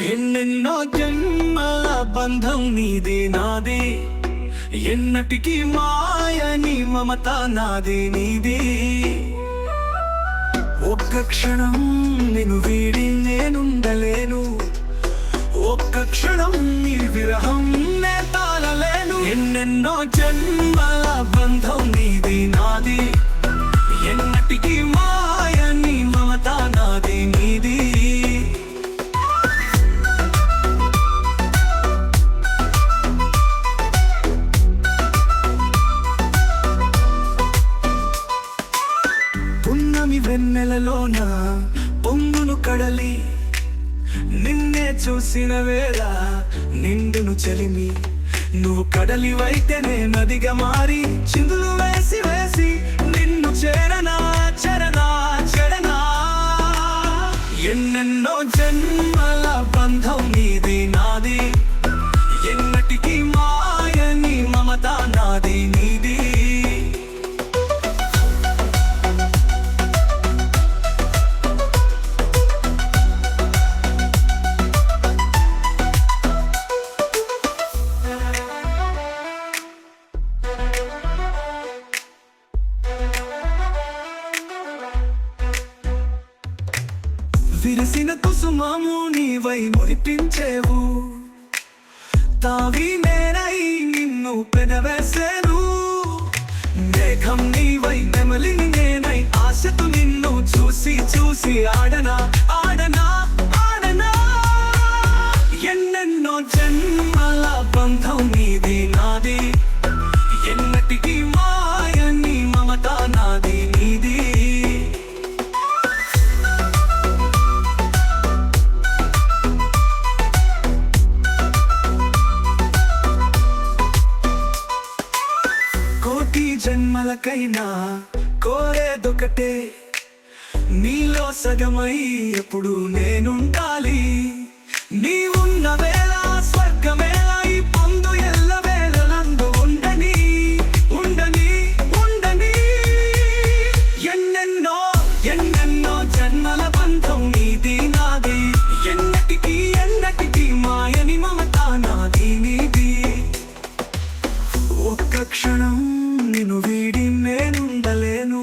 ఎన్నెన్నో జన్మల బంధం నీది నాది. ఎన్నటికి మాయని మమత నాది నీది. ఒక్క క్షణం నేను వీడి నేనుండలేను. ఒక్క క్షణం నీ విరహం నే తాళలేను. ఎన్నెన్నో జన్మల బంధం నీది నాది. ఎన్నటికీ వెన్నెలలోన పొంగును కడలి. నిన్నే చూసిన వేళ నిండును చలిమి. నువ్వు కడలి వైతేనే నదిగా మారి చిందులు వేసి వేసి నిన్ను చేరనా చరణా చెడనా ఎన్నెన్నో జన్మల విరిసిన కుసుమము నీవై మురిపించేవు. తావి నేనై నిన్ను పెనవేసేను. మేఘం నీవై జన్మలకైనా కోరేదొకటే. నీలో సగమై ఎప్పుడు నేనుండాలి. ఉన్న వేళ స్వర్గమేళ ఈ పొందు ఎల్ల వేళలందు ఉండని. ఎన్నెన్నో ఎన్నెన్నో జన్మల బంధం నీది నాది. ఎన్నటికి ఎన్నటికి మాయని మమత నాది నీది. ఒక్క క్షణం నిన్ను వీడి నేనుండలేను